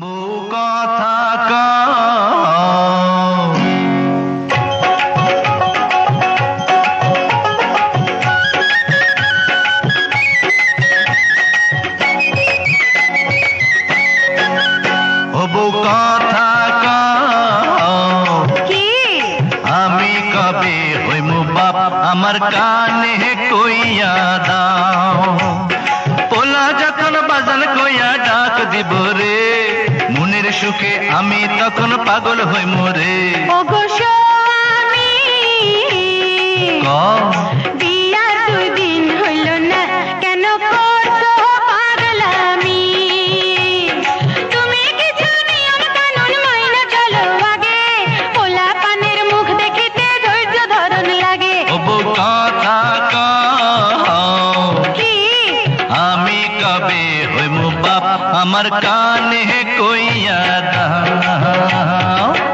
মো কথা কা ও মো কথা কা কি আমি কবে হই মু বাপ আমার কানে তোই আধা বলা যখন বজন কোয়া ডাক জি বরে সুখে আমি তখন পাগল হই মরে ও গো আমি अमर कान है कोई यादा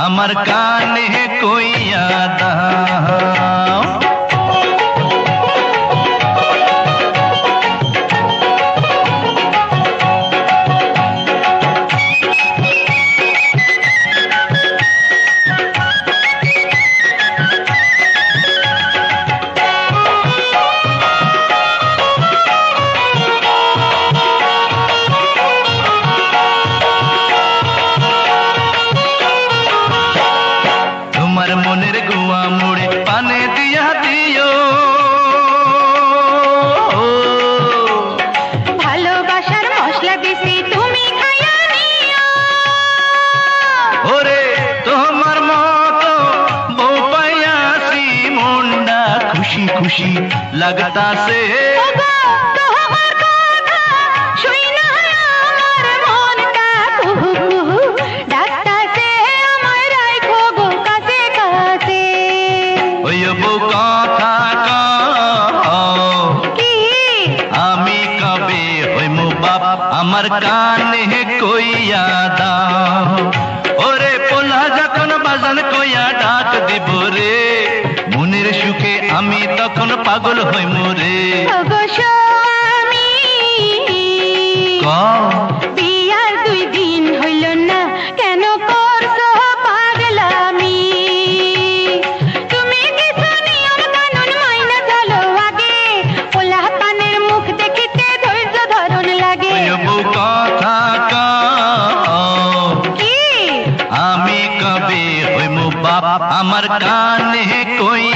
अमर कान है कोई यादा দিও ভালোবাসার মশলা বেশি তুমি ওরে তোমার মত বউ পাইয়াছি মনটা খুশি খুশি লাগতাছে তোমার আমার কানে কইয়া দাও ওরে পোলা যখন বাজান কইয়া ডাক দিব রে মনের সুখে আমি তখন পাগল হই মোরে আমার কানে কই